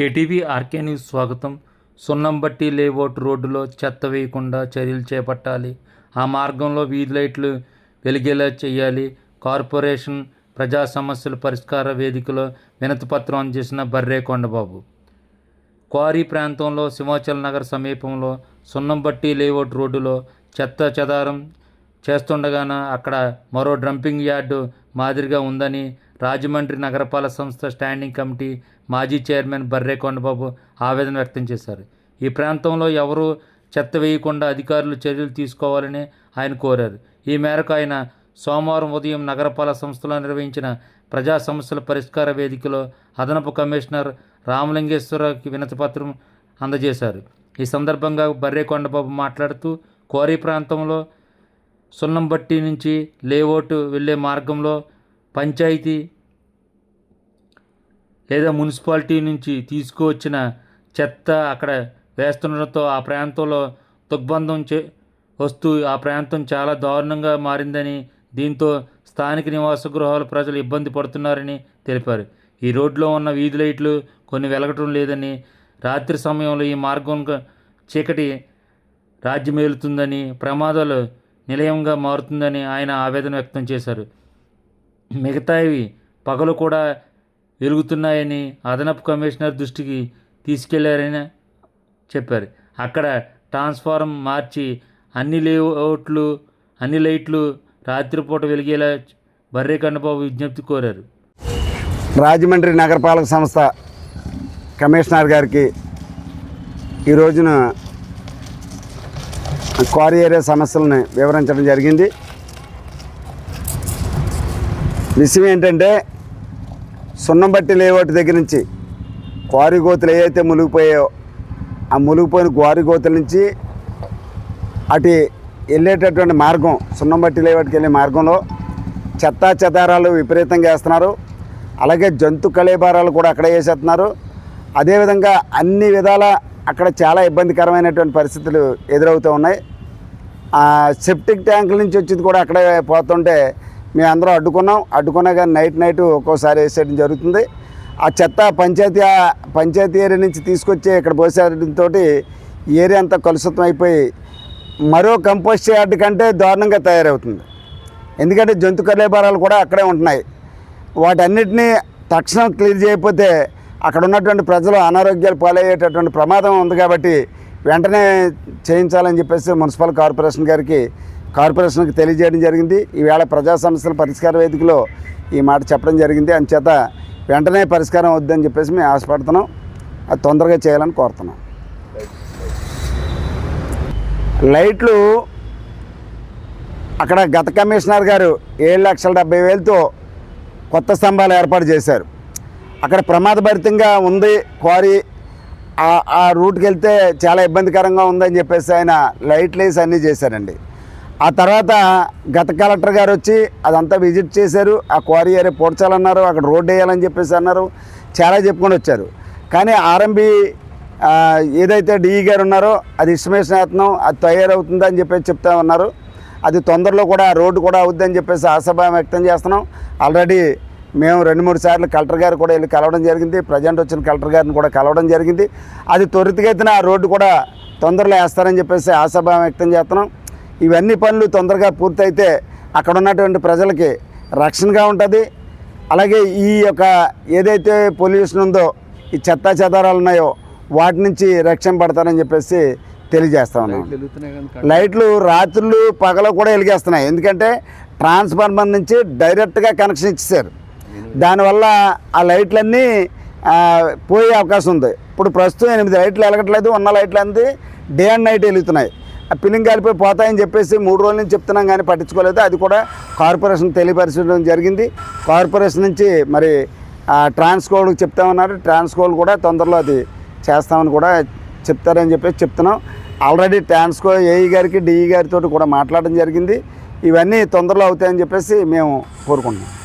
KTV RK news స్వాగతం. Sunnambatti layout రోడ్డులో చెత్త వేయకుండా చర్యలు చేపట్టాలి. ఆ మార్గంలో వీధి లైట్లు వెలిగేలా చేయాలి. కార్పొరేషన్ ప్రజా సమస్యల పరిష్కార వేదికలో వినతిపత్రం అందజేసిన బర్రే కొండబాబు. క్వారీ ప్రాంతంలో సింహాచల్ నగర్ సమీపంలో సున్నంబట్టి లేఅవుట్ రోడ్డులో చెత్త చెదారం చేస్తుండగాన అక్కడ మరో డంపింగ్ యార్డు మాదిరిగా ఉందని రాజమండ్రి నగరపాలక సంస్థ స్టాండింగ్ కమిటీ మాజీ చైర్మన్ బర్రే కొండబాబు ఆవేదన వ్యక్తం చేశారు. ఈ ప్రాంతంలో ఎవరూ చెత్త వేయకుండా అధికారులు చర్యలు తీసుకోవాలని ఆయన కోరారు. ఈ మేరకు ఆయన సోమవారం ఉదయం నగరపాలక సంస్థలో నిర్వహించిన ప్రజా సమస్యల పరిష్కార వేదికలో అదనపు కమిషనర్ రామలింగేశ్వరకి వినతిపత్రం అందజేశారు. ఈ సందర్భంగా బర్రే కొండబాబు మాట్లాడుతూ కోరి ప్రాంతంలో సున్నంబట్టి నుంచి లేఅవుట్ వెళ్ళే మార్గంలో పంచాయతీ లేదా మున్సిపాలిటీ నుంచి తీసుకువచ్చిన చెత్త అక్కడ వేస్తుండడంతో ఆ ప్రాంతంలో దుగ్బంధం చే వస్తూ ఆ ప్రాంతం చాలా దారుణంగా మారిందని దీంతో స్థానిక నివాస గృహాల ప్రజలు ఇబ్బంది పడుతున్నారని తెలిపారు. ఈ రోడ్లో ఉన్న వీధి లైట్లు కొన్ని వెలగటం లేదని రాత్రి సమయంలో ఈ మార్గం చీకటి రాజ్యమేలుతుందని ప్రమాదాలు నిలయంగా మారుతుందని ఆయన ఆవేదన వ్యక్తం చేశారు. మిగతావి పగలు కూడా వెలుగుతున్నాయని అదనపు కమిషనర్ దృష్టికి తీసుకెళ్ళారని చెప్పారు. అక్కడ ట్రాన్స్ఫారం మార్చి అన్ని లేఅవుట్లు అన్ని లైట్లు రాత్రిపూట వెలిగేలా బర్రే కన్నబాబు విజ్ఞప్తి కోరారు. రాజమండ్రి నగరపాలక సంస్థ కమిషనర్ గారికి ఈ రోజున క్వారీ ఏరియా సమస్యలను వివరించడం జరిగింది. విషయం ఏంటంటే సున్నంబట్టి లేఅవుట్ దగ్గర నుంచి క్వారీ గోతులు ఏవైతే మునిగిపోయాయో ఆ మునిగిపోయిన క్వారీ గోతుల నుంచి అటు వెళ్ళేటటువంటి మార్గం సున్నంబట్టి లేఅవుట్కి వెళ్ళే మార్గంలో చెత్తా చెదారాలు విపరీతంగా వేస్తున్నారు. అలాగే జంతు కళేబారాలు కూడా అక్కడే వేసేస్తున్నారు. అదేవిధంగా అన్ని విధాల అక్కడ చాలా ఇబ్బందికరమైనటువంటి పరిస్థితులు ఎదురవుతూ ఉన్నాయి. ఆ సెప్టిక్ ట్యాంకుల నుంచి వచ్చేది కూడా అక్కడే పోతుంటే మేము అందరం అడ్డుకున్నాం. అడ్డుకున్నా కానీ నైట్ నైట్ ఒక్కోసారి వేసేయడం జరుగుతుంది. ఆ చెత్త పంచాయతీ పంచాయతీ ఏరియా నుంచి తీసుకొచ్చి ఇక్కడ పోసేయడంతో ఏరియా అంతా కలుషితం అయిపోయి మరో కంపోస్ట్ యార్డ్ కంటే దారుణంగా తయారవుతుంది. ఎందుకంటే జంతు కలేబారాలు కూడా అక్కడే ఉంటున్నాయి. వాటన్నిటినీ తక్షణం క్లియర్ చేయకపోతే అక్కడ ఉన్నటువంటి ప్రజలు అనారోగ్యాలు పాలయ్యేటటువంటి ప్రమాదం ఉంది కాబట్టి వెంటనే చేయించాలని చెప్పేసి మున్సిపల్ కార్పొరేషన్ గారికి కార్పొరేషన్కి తెలియజేయడం జరిగింది. ఈవేళ ప్రజా సమస్యల పరిష్కార వేదికలో ఈ మాట చెప్పడం జరిగింది. అందుచేత వెంటనే పరిష్కారం వద్దని చెప్పేసి మేము ఆశపడుతున్నాం. అది తొందరగా చేయాలని కోరుతున్నాం. లైట్లు అక్కడ గత కమిషనర్ గారు ఏడు లక్షల డెబ్బై వేలతో కొత్త స్తంభాలు ఏర్పాటు చేశారు. అక్కడ ప్రమాదభరితంగా ఉంది క్వారీ. ఆ- రూట్కి వెళ్తే చాలా ఇబ్బందికరంగా ఉందని చెప్పేసి ఆయన లైట్లు వేసి అన్నీ చేశారండి. ఆ తర్వాత గత కలెక్టర్ గారు వచ్చి అదంతా విజిట్ చేశారు. ఆ క్వారీ ఏరియా పోడ్చాలన్నారు అక్కడ రోడ్డు వేయాలని చెప్పేసి అన్నారు చాలా చెప్పుకొని వచ్చారు. కానీ ఆర్ఎంబి ఏదైతే డిఈ గారు ఉన్నారో అది ఇస్టిమేషన్ వేస్తున్నాం అది తయారవుతుందని చెప్పేసి చెప్తా ఉన్నారు. అది తొందరలో కూడా రోడ్డు కూడా అవుద్దని చెప్పేసి ఆశాభావం వ్యక్తం చేస్తున్నాం. ఆల్రెడీ మేము రెండు మూడు సార్లు కలెక్టర్ గారు కూడా వెళ్ళి కలవడం జరిగింది. ప్రజెంట్ వచ్చిన కలెక్టర్ గారిని కూడా కలవడం జరిగింది. అది త్వరితగతిన ఆ రోడ్డు కూడా తొందరలో వేస్తారని చెప్పేసి ఆశాభావం వ్యక్తం చేస్తున్నాం. ఇవన్నీ పనులు తొందరగా పూర్తయితే అక్కడ ఉన్నటువంటి ప్రజలకి రక్షణగా ఉంటుంది. అలాగే ఈ యొక్క ఏదైతే పొల్యూషన్ ఉందో ఈ చెత్తా చెదారాలు ఉన్నాయో వాటి నుంచి రక్షణ పడతారని చెప్పేసి తెలియజేస్తా ఉన్నాం. లైట్లు రాత్రులు పగలు కూడా వెలిగేస్తున్నాయి. ఎందుకంటే ట్రాన్స్ఫార్మర్ నుంచి డైరెక్ట్గా కనెక్షన్ ఇచ్చేసారు దానివల్ల ఆ లైట్లన్నీ పోయే అవకాశం ఉంది. ఇప్పుడు ప్రస్తుతం ఎనిమిది లైట్లు వెలగట్లేదు ఉన్న లైట్లు అంది డే అండ్ నైట్ వెలుగుతున్నాయి. ఆ పిల్లింగ్ కాలిపోయి పోతాయని చెప్పేసి మూడు రోజుల నుంచి చెప్తున్నాం కానీ పట్టించుకోలేదు. అది కూడా కార్పొరేషన్ తెలియపరచడం జరిగింది. కార్పొరేషన్ నుంచి మరి ట్రాన్స్కోడ్కి చెప్తామన్నారు. ట్రాన్స్కోడ్ కూడా తొందరలో అది చేస్తామని కూడా చెప్తారని చెప్పేసి చెప్తున్నాం. ఆల్రెడీ ట్రాన్స్కో ఏఈ గారికి డిఈ గారితో కూడా మాట్లాడడం జరిగింది. ఇవన్నీ తొందరలో అవుతాయని చెప్పేసి మేము కోరుకుంటున్నాం.